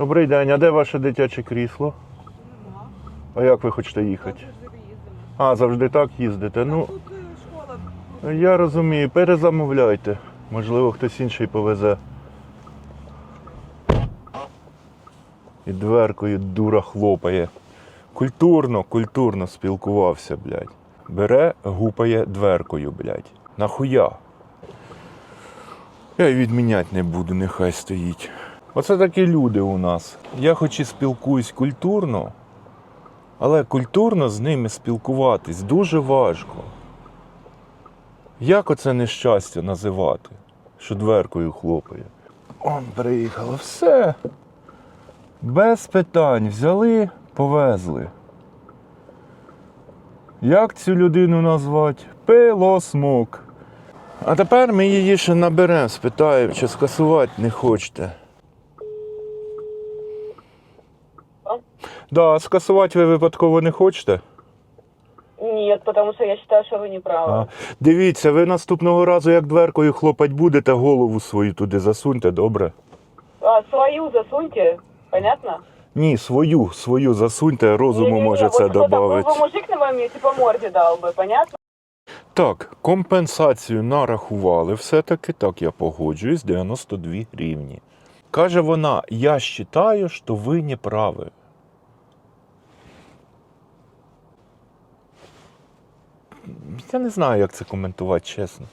Добрий день, а де ваше дитяче крісло? А як ви хочете їхати? А, завжди так їздите. Ну, е, школа. я розумію, перезамовляйте. Можливо, хтось інший повезе. І дверкою дура хлопає. Культурно, культурно спілкувався, блядь. Бере, гупає дверкою, блядь. Нахуя? Я й відміняти не буду, нехай стоїть. Оце такі люди у нас. Я хоч і спілкуюсь культурно, але культурно з ними спілкуватись дуже важко. Як оце нещастя називати, що дверкою хлопає? Он приїхало, все. Без питань взяли, повезли. Як цю людину назвати? Пилосмок. А тепер ми її ще наберемо, спитаємо, чи скасувати не хочете. Да, скасувати ви випадково не хочете? Нет, потому что я считаю, что вы не правы. А, дивіться, ви наступного разу, як дверкою хлопать будете, голову свою туди засуньте, добре? А, свою засуньте, понятно? Ні, свою, свою засуньте, розуму Не-не-не, може вот це кто такой додати. бы мужик на моем месте по морде дал бы, понятно? Так, компенсацію нарахували все-таки, так я погоджуюсь, 92 гривні. Каже вона, я вважаю, що ви не праві. Я не знаю, як це коментувати, чесно.